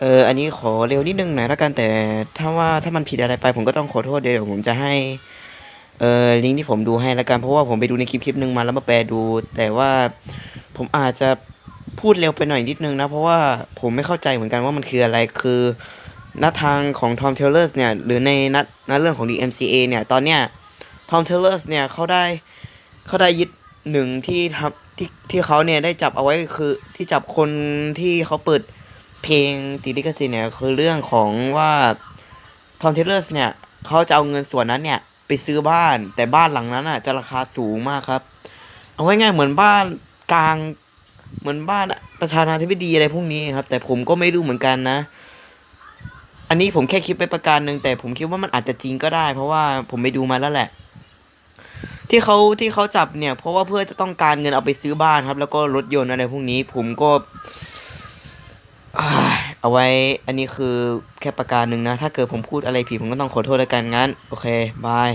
เอออันนี้ขอเร็วนิดนึงหน่อยละกันแต่ถ้าว่าถ้ามันผิดอะไรไป ผมก็ต้องขอโทษเดี๋ยวผมจะให้เออลิงก์ที่ผมดูให้ละกันเพราะว่าผมไปดูในคลิปคลิปหนึ่งมาแล้วมาแปลดู แต่ว่าผมอาจจะพูดเร็วไปหน่อยนิดนึงนะ เพราะว่าผมไม่เข้าใจเหมือนกันว่ามันคืออะไรคือนัดทางของทอมเทเลอร์สเนี่ยหรือในนัดนัดเรื่องของ DMCA เนี่ยตอนเนี้ยทอมเทเลอร์สเนี่ยเขาได้เขาได้ยึดหนึ่งที่ทำที่ที่เขาเนี่ยได้จับเอาไว้คือที่จับคนที่เขาเปิด เพลงติดลิขสิทธิ์เนี่ยคือเรื่องของว่าทอมเทเลอร์สเนี่ยเขาจะเอาเงินส่วนนั้นเนี่ยไปซื้อบ้านแต่บ้านหลังนั้นอะจะราคาสูงมากครับ เอาง่ายๆเหมือนบ้านกลางเหมือนบ้านประธานาธิบดีอะไรพวกนี้ครับ แต่ผมก็ไม่รู้เหมือนกันนะ อันนี้ผมแค่คิดไปประการหนึ่งแต่ผมคิดว่ามันอาจจะจริงก็ได้ เพราะว่าผมไปดูมาแล้วแหละ ที่เขาที่เขาจับเนี่ย เพราะว่าเพื่อจะต้องการเงินเอาไปซื้อบ้านครับ แล้วก็รถยนต์อะไรพวกนี้ ผมก็ เอาไว้อันนี้คือแค่ประการหนึ่งนะ ถ้าเกิดผมพูดอะไรผิดผมก็ต้องขอโทษแล้วกันงั้น โอเค บาย